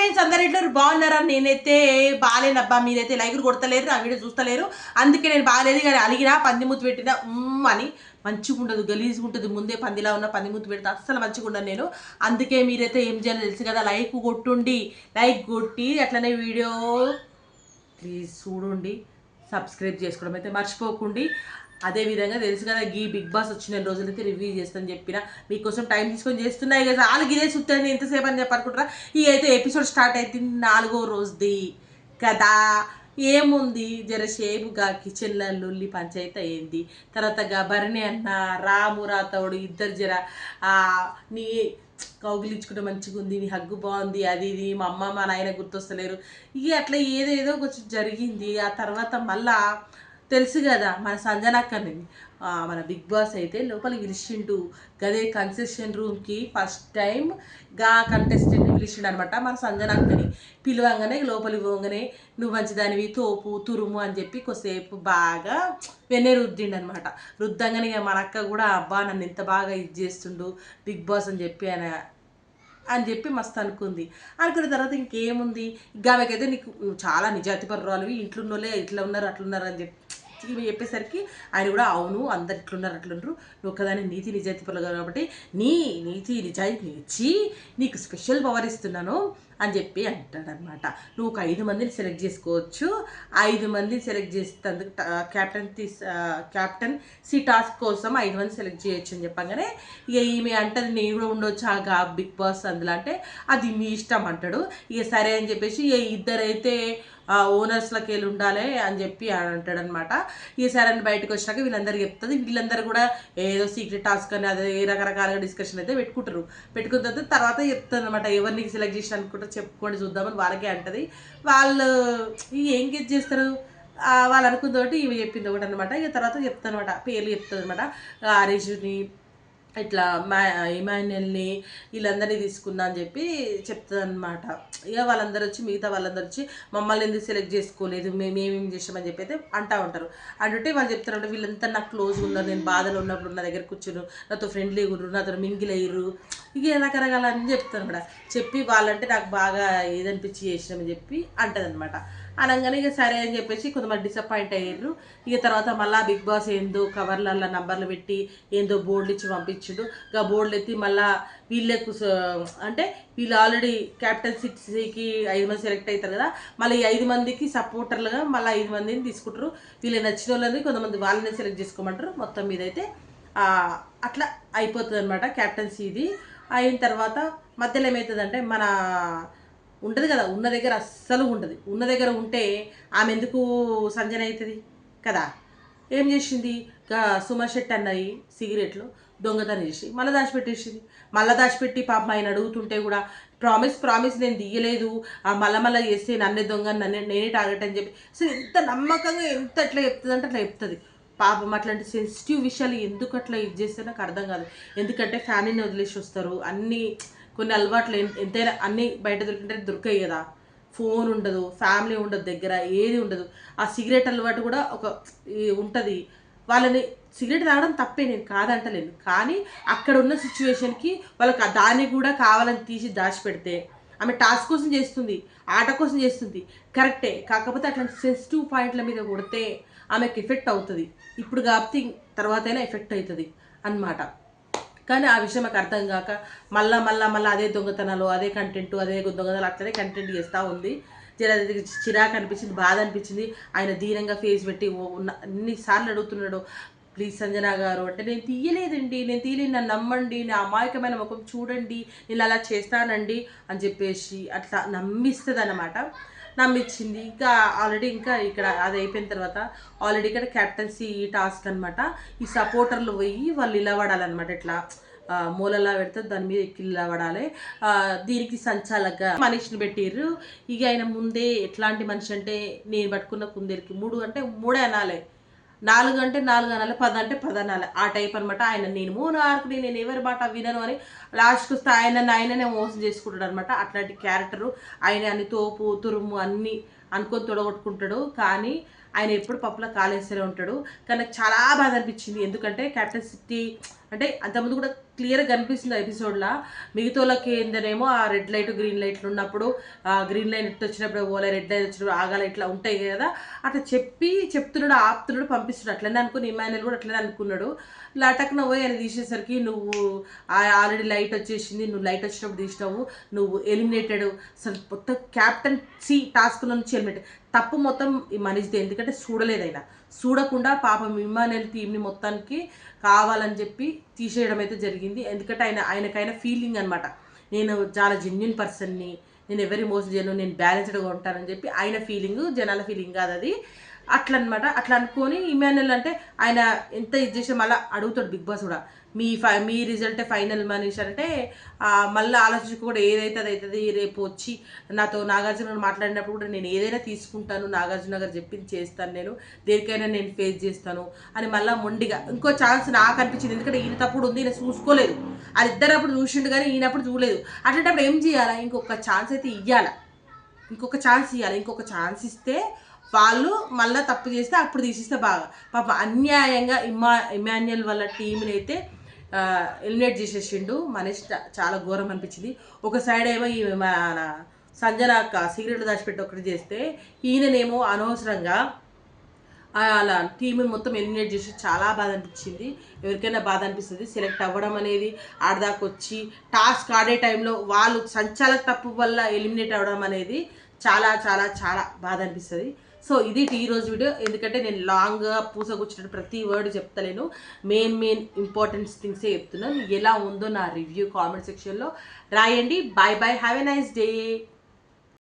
Friends అందరు ఇట్లా బాగున్నారా? నేనైతే బాగాలేనబ్బా మీరైతే లైకులు కొడతలేరు నా వీడియో చూస్తలేరు. అందుకే నేను బాగాలేదు కానీ అలిగినా పందిమూతి పెట్టినా అని మంచిగా ఉండదు గలీజ్గా ఉంటుంది. ముందే పందిలా ఉన్న పందిమూతి పెడితే అస్సలు మంచిగా ఉండను నేను. అందుకే మీరైతే ఏం చేయాలో తెలుసు కదా లైక్ కొట్టుండి. లైక్ కొట్టి అట్లనే వీడియో ప్లీజ్ చూడండి సబ్స్క్రైబ్ చేసుకోవడం అయితే మర్చిపోకండి. అదే విధంగా తెలుసు కదా గీ బిగ్ బాస్ వచ్చిన రోజులైతే రివ్యూ చేస్తాను చెప్పిన మీకోసం టైం తీసుకొని చేస్తున్నాయి కదా వాళ్ళకి ఇదే చూస్తాను ఎంతసేపు అని చెప్పనుకుంటారా ఈ అయితే ఎపిసోడ్ స్టార్ట్ అవుతుంది నాలుగో రోజుది కదా. ఏముంది? జరసేపుగా కిచెన్లో లొల్లి పంచాయతీ అయింది. తర్వాత భరణి అన్న రాము రాతవుడు ఇద్దరు జర నీ కౌగిలించుకుంటే మంచిగా ఉంది నీ హగ్గు బాగుంది అది ఇది మా అమ్మ మా నాయన గుర్తొస్తలేరు. ఇక అట్లా ఏదేదో కొంచెం జరిగింది. ఆ తర్వాత మళ్ళా తెలుసు కదా మన సంజనక్కని మన బిగ్ బాస్ అయితే లోపలికి పిలిచిండు. గదే కన్సెషన్ రూమ్కి ఫస్ట్ టైం గా కంటెస్టెంట్ పిలిచిండు అనమాట మన సంజనక్కని పిలవంగానే లోపలికి పోగానే నువ్వు మంచిదానివి తోపు తురుము అని చెప్పి కొద్దిసేపు బాగా వెన్నే రుద్దిండు అనమాట రుద్దంగానే ఇక మన అక్క కూడా అబ్బా నన్ను ఎంత బాగా ఇది చేస్తుండు బిగ్ బాస్ అని చెప్పి ఆయన అని చెప్పి మస్తు అనుకుంది. అనుకున్న తర్వాత ఇంకేముంది? ఇంకా ఆమెకైతే నీకు చాలా నిజాతి పర్రాలు. ఇంట్లో ఉన్నోళ్ళే ఇట్లా ఉన్నారు అట్లున్నారు అని చెప్పి ఈమె చెప్పేసరికి ఆయన కూడా అవును అందరు ఇట్లున్నారు అట్లున్నారు. నువ్వు ఒకదాని నీతి నిజాయితీ పరులు కాబట్టి నీ నీతి నిజాయితీ ఇచ్చి నీకు స్పెషల్ పవర్ ఇస్తున్నాను అని చెప్పి అంటాడనమాట నువ్వు ఒక ఐదు మందిని సెలెక్ట్ చేసుకోవచ్చు. ఐదు మందిని సెలెక్ట్ చేసేందుకు క్యాప్టెన్ తీస్ క్యాప్టెన్ సి టాస్క్ కోసం ఐదు మంది సెలెక్ట్ చేయొచ్చు అని చెప్పగానే ఇక ఈమె అంటది నేను కూడా ఉండొచ్చు ఆ బిగ్ బాస్ అందులో. అంటే అది మీ ఇష్టం అంటాడు. ఇక సరే అని చెప్పేసి ఇక ఇద్దరైతే ఓనర్స్లకి వెళ్ళి ఉండాలి అని చెప్పి అంటాడు అనమాట ఈ సరే అని బయటకు వచ్చినాక వీళ్ళందరూ చెప్తుంది. వీళ్ళందరూ కూడా ఏదో సీక్రెట్ టాస్క్ అని అదే రకరకాలుగా డిస్కషన్ అయితే పెట్టుకుంటారు. పెట్టుకున్న తర్వాత తర్వాత చెప్తుంది అనమాట ఎవరిని సెలెక్ట్ చేసిన అనుకుంటే చెప్పుకొని చూద్దామని వాళ్ళకే అంటది. వాళ్ళు ఏం గెట్ చేస్తారు? వాళ్ళు అనుకున్న తోటి ఇవి చెప్పింది ఒకటి అనమాట ఇక తర్వాత చెప్తాను అనమాట పేర్లు చెప్తుంది అనమాట హరీష్ని ఇట్లా మా ఇమాన్యుల్ని వీళ్ళందరినీ తీసుకుందా అని చెప్పి చెప్తుందనమాట ఇక వాళ్ళందరూ వచ్చి మిగతా వాళ్ళందరూ వచ్చి మమ్మల్ని ఎందుకు సెలెక్ట్ చేసుకోలేదు? మేము ఏమేమి చేసామని చెప్పి అయితే అంటూ ఉంటారు. అంటుంటే వాళ్ళు చెప్తారంటే వీళ్ళంతా నాకు క్లోజ్ ఉన్నారు నేను బాధలో ఉన్నప్పుడు నా దగ్గర కూర్చున్నారు నాతో ఫ్రెండ్లీ ఉన్నారు నాతో మింగిల్ అయ్యారు. ఇక రకరకాల అని చెప్తాను కూడా. చెప్పి వాళ్ళంటే నాకు బాగా ఏదనిపించి చేసినామని చెప్పి అంటదనమాట అనగానే ఇక సరే అని చెప్పేసి కొంతమంది డిసప్పాయింట్ అయ్యారు. ఇక తర్వాత మళ్ళీ బిగ్ బాస్ ఏందో కవర్లలో నంబర్లు పెట్టి ఏందో బోర్డులు ఇచ్చి పంపించిండు ఇక బోర్డులు ఎత్తి మళ్ళా వీళ్ళే అంటే వీళ్ళు ఆల్రెడీ క్యాప్టెన్సీకి ఐదు మంది సెలెక్ట్ అవుతారు కదా మళ్ళీ ఈ ఐదు మందికి సపోర్టర్లుగా మళ్ళీ ఐదు మందిని తీసుకుంటారు. వీళ్ళు నచ్చిన వాళ్ళని కొంతమంది వాళ్ళని సెలెక్ట్ చేసుకోమంటారు. మొత్తం మీద అయితే అట్లా అయిపోతుంది అనమాట క్యాప్టెన్సీ ఇది. అయిన తర్వాత మధ్యలో ఏమవుతుందంటే మన ఉండదు కదా ఉన్న దగ్గర అస్సలు ఉండదు. ఉన్న దగ్గర ఉంటే ఆమె ఎందుకు సంజన అవుతుంది కదా? ఏం చేసింది? సుమ శెట్టి అన్నది సిగరెట్లు దొంగతనం చేసి మళ్ళీ దాచిపెట్టేసింది. మళ్ళీ దాచిపెట్టి పాప ఆయన అడుగుతుంటే కూడా ప్రామిస్ ప్రామిస్ నేను దియ్యలేదు. ఆ మళ్ళా మళ్ళీ చేస్తే నన్నే దొంగ నన్నే నేనే టార్గెట్ అని చెప్పి. సో ఎంత నమ్మకంగా ఎంత ఎట్లా చెప్తుంది అంటే అట్లా చెప్తుంది. పాపం అట్లాంటి సెన్సిటివ్ విషయాలు ఎందుకు అట్లా ఇది చేస్తే నాకు అర్థం కాదు. ఎందుకంటే ఫ్యామిలీని వదిలేసి వస్తారు. అన్నీ కొన్ని అలవాట్లు ఎంతైనా అన్నీ బయట దొరికితే దొరికాయి కదా. ఫోన్ ఉండదు ఫ్యామిలీ ఉండదు దగ్గర ఏది ఉండదు. ఆ సిగరెట్ అలవాటు కూడా ఒక ఉంటుంది. వాళ్ళని సిగరెట్ తాగడం తప్పే నేను కాదంటలేను. కానీ అక్కడ ఉన్న సిచ్యువేషన్కి వాళ్ళకి దాన్ని కూడా కావాలని తీసి దాచిపెడితే ఆమె టాస్క్ కోసం చేస్తుంది ఆట కోసం చేస్తుంది. కరెక్టే కాకపోతే అట్లాంటి సెన్సిటివ్ పాయింట్ల మీద కొడితే ఆమెకు ఎఫెక్ట్ అవుతుంది. ఇప్పుడు కాబట్టి తర్వాత అయినా ఎఫెక్ట్ అవుతుంది అన్నమాట. కానీ ఆ విషయం నాకు అర్థం కాక మళ్ళా మళ్ళా మళ్ళీ అదే దొంగతనాలు అదే కంటెంట్ అదే దొంగతనాలు అట్లనే కంటెంట్ చేస్తూ ఉంది. జర చిరాకు అనిపించింది బాధ అనిపించింది. ఆయన దీనంగా ఫేస్ పెట్టి ఓ అన్నిసార్లు అడుగుతున్నాడు ప్లీజ్ సంజన గారు అంటే నేను తీయలేదండి నేను తీయలేదు నన్ను నమ్మండి నా అమాయకమైన ముఖం చూడండి నేను అలా చేస్తానండి అని చెప్పేసి అట్లా నమ్మిస్తుంది అనమాట నమ్మించింది ఇంకా ఆల్రెడీ ఇంకా ఇక్కడ అది అయిపోయిన తర్వాత ఆల్రెడీ ఇక్కడ క్యాప్టెన్సీ టాస్క్ అనమాట ఈ సపోర్టర్లు పోయి వాళ్ళు నిలబడాలన్నమాట ఇట్లా. మూలలా పెడితే దాని మీద ఎక్కి నిలబడాలి. ఆ, దీనికి సంచాలకగా మనిషిని పెట్టిర్రు. ఇక ఆయన ముందే ఎట్లాంటి మనిషి అంటే నేను పట్టుకున్న కుందేరికి మూడు అంటే మూడే అనాలి. నాలుగు అంటే నాలుగు అనాలి పది అంటే పది అనాలి ఆ టైప్ అనమాట ఆయన నేను మూడు ఆరుకుని నేను ఎవరి మాట వినను అని లాస్ట్కి వస్తే ఆయన ఆయననే మోసం చేసుకుంటాడు అనమాట అట్లాంటి క్యారెక్టరు ఆయన అన్ని తోపు తురుము అన్నీ అనుకొని తొడగొట్టుకుంటాడు. కానీ ఆయన ఎప్పుడు పప్పులో కాలేస్తూనే ఉంటాడు. కానీ నాకు చాలా బాధ అనిపించింది. ఎందుకంటే క్యాప్టెన్ సిటీ అంటే అంతకుముందు కూడా క్లియర్గా కనిపిస్తుంది ఎపిసోడ్లో. మిగతాలకి ఏందనేమో ఆ రెడ్ లైట్ గ్రీన్ లైట్లు ఉన్నప్పుడు ఆ గ్రీన్ లైట్ ఇట్లా వచ్చినప్పుడు ఓలే రెడ్ లైట్ వచ్చినప్పుడు ఆగాలి ఇట్లా ఉంటాయి కదా. అట్లా చెప్పి చెప్తున్నాడు ఆపుతున్నాడు పంపిస్తున్నాడు. అట్లనే అనుకుని ఇమాన్యుల్ కూడా అట్లనే అనుకున్నాడు. లటక్న పోయి ఆయన తీసేసరికి నువ్వు ఆల్రెడీ లైట్ వచ్చేసింది నువ్వు లైట్ వచ్చినప్పుడు తీసినావు నువ్వు ఎలిమినేటెడ్. అసలు మొత్తం క్యాప్టెన్ సి టాస్క్ నుంచి ఎలిమినేట్ తప్పు మొత్తం ఈ మనిషిది. ఎందుకంటే చూడలేదైనా చూడకుండా పాపం ఇమానుయల్ టీంని మొత్తానికి కావాలని చెప్పి తీసేయడం అయితే జరిగింది. ఎందుకంటే ఆయన ఆయనకైనా ఫీలింగ్ అనమాట నేను చాలా జెన్యున్ పర్సన్ని నేను ఎవరి మోసం చేయను నేను బ్యాలెన్స్డ్గా ఉంటానని చెప్పి ఆయన ఫీలింగ్ జనాల ఫీలింగ్ కాదు అది. అట్లనమాట అట్లా అనుకొని ఇమానుయల్ అంటే ఆయన ఎంత ఇది చేసి మళ్ళీ అడుగుతాడు బిగ్ బాస్ కూడా. మీ ఫై మీ రిజల్టే ఫైనల్ మనీష్ అంటే మళ్ళీ ఆలోచించి కూడా ఏదైతే అది అవుతుంది రేపు వచ్చి నాతో నాగార్జునగర్ మాట్లాడినప్పుడు కూడా నేను ఏదైనా తీసుకుంటాను నాగార్జున గారు చెప్పింది చేస్తాను నేను దేనికైనా నేను ఫేస్ చేస్తాను అని మళ్ళీ మొండిగా ఇంకో ఛాన్స్ నాకు అనిపించింది. ఎందుకంటే ఈయన తప్పుడు ఉంది ఈయన చూసుకోలేదు. అది ఇద్దరు అప్పుడు చూసిండు కానీ ఈయనప్పుడు చూడలేదు. అట్లాంటప్పుడు ఏం చేయాలా? ఇంకొక ఛాన్స్ అయితే ఇవ్వాలా ఇంకొక ఛాన్స్ ఇవ్వాలి ఇంకొక ఛాన్స్ ఇస్తే వాళ్ళు మళ్ళీ తప్పు చేస్తే అప్పుడు తీసిస్తే బాగా. పాప అన్యాయంగా ఇమా ఇమాన్యుయల్ వాళ్ళ టీంని అయితే ఎలిమినేట్ చేసేసిండు. మనీష్ చాలా ఘోరం అనిపించింది. ఒక సైడ్ ఏమో ఈ మన సంజన అక్క సిగరెట్లు దాచిపెట్టి ఒకటి చేస్తే ఈయననేమో అనవసరంగా ఆ అలా టీంని మొత్తం ఎలిమినేట్ చేసి చాలా బాధ అనిపించింది. ఎవరికైనా బాధ అనిపిస్తుంది. సెలెక్ట్ అవ్వడం అనేది ఆడదాకొచ్చి టాస్క్ ఆడే టైంలో వాళ్ళు సంచాలక తప్పు వల్ల ఎలిమినేట్ అవ్వడం అనేది చాలా చాలా చాలా బాధ అనిపిస్తుంది సో ఇది ఈ రోజు వీడియో. ఎందుకంటే నేను లాంగ్గా పూసగుచ్చినట్టు ప్రతి వర్డ్ చెప్తలేను. మెయిన్ మెయిన్ ఇంపార్టెంట్ థింగ్సే చెప్తున్నాను ఎలా ఉందో నా రివ్యూ కామెంట్ సెక్షన్లో రాయండి. Bye bye have a nice day